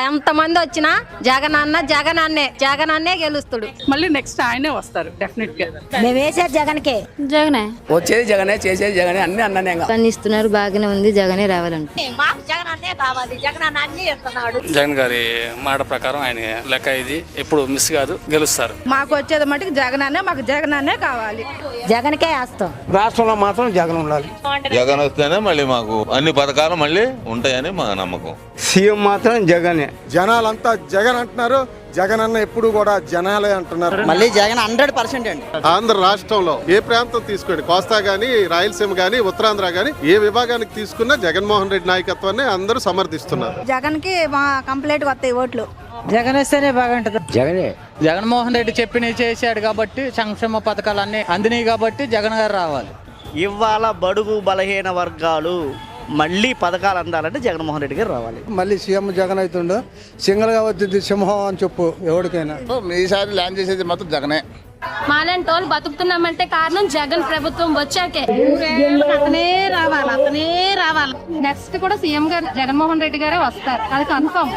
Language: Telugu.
ఎంతమంది వచ్చినా జగన్ అన్న జగన్ అన్నే జగన్ అన్నే గెలుస్తాడు. మళ్ళీ నెక్స్ట్ ఆయనే వస్తారు డెఫినెట్గా మేము వేసేది జగన్కే. జగనే. వచ్చేది జగనే చేసేది జగనే అన్ని అన్ననే ఇస్తున్నారు బాగానే ఉంది జగనే రావాలంట. మాకు జగన్ అన్నే కావాలి జగన్ అన్న అన్ని ఇస్తున్నాడు జగన్ గారి మాట ప్రకారం ఆయన లెక్క ఇది ఎప్పుడు మిస్ కాదు గెలుస్తారు. మాకు వచ్చేది మటుకు జగన్ అన్నే మాకు జగన్ అన్నే కావాలి. జగన్కే వేస్తాం. రాష్ట్రంలో మాత్రం జగన్ ఉండాలి. జగన్ వస్తేనే మళ్ళీ మాకు అన్ని పథకాలు మళ్ళీ ఉంటాయని మా నమ్మకం. సీఎం మాత్రం జగనే. జనాలంతా జగన్ అంటున్నారు జగన్ అన్న ఎప్పుడు కూడా జనాలే అంటున్నారు. మళ్ళీ జగన్ హండ్రెడ్ పర్సెంట్ అండి. ఆంధ్ర రాష్ట్రంలో ఏ ప్రాంతం తీసుకోండి కోస్తా గానీ రాయలసీమ గానీ ఉత్తరాంధ్ర గానీ ఏ విభాగానికి తీసుకున్నా జగన్మోహన్ రెడ్డి నాయకత్వాన్ని అందరూ సమర్థిస్తున్నారు. జగన్కి మా కంప్లీట్ వస్తాయి ఓట్లు. జగన్ వస్తేనే బాగుంటది జగనే. జగన్మోహన్ రెడ్డి చెప్పినవి చేశాడు కాబట్టి సంక్షేమ పథకాలన్నీ అందినాయి కాబట్టి జగన్ గారు రావాలి. ఇవాళ బడుగు బలహీన వర్గాలు మళ్ళీ పథకాలు అందాలంటే జగన్మోహన్ రెడ్డి గారు రావాలి. మళ్ళీ సీఎం జగన్ అవుతుండు సింగల్గా వచ్చింది సింహం అని చెప్పు ఎవరికైనా. ఈసారి ల్యాండ్ చేసేది మాత్రం జగనే. మాలాంటి వాళ్ళు బతుకుతున్నామంటే కారణం జగన్ ప్రభుత్వం వచ్చాకే. అతనే రావాలి అతనే రావాలి. నెక్స్ట్ కూడా సీఎం గారు జగన్మోహన్ రెడ్డి గారే వస్తారు. అది కన్ఫర్మ్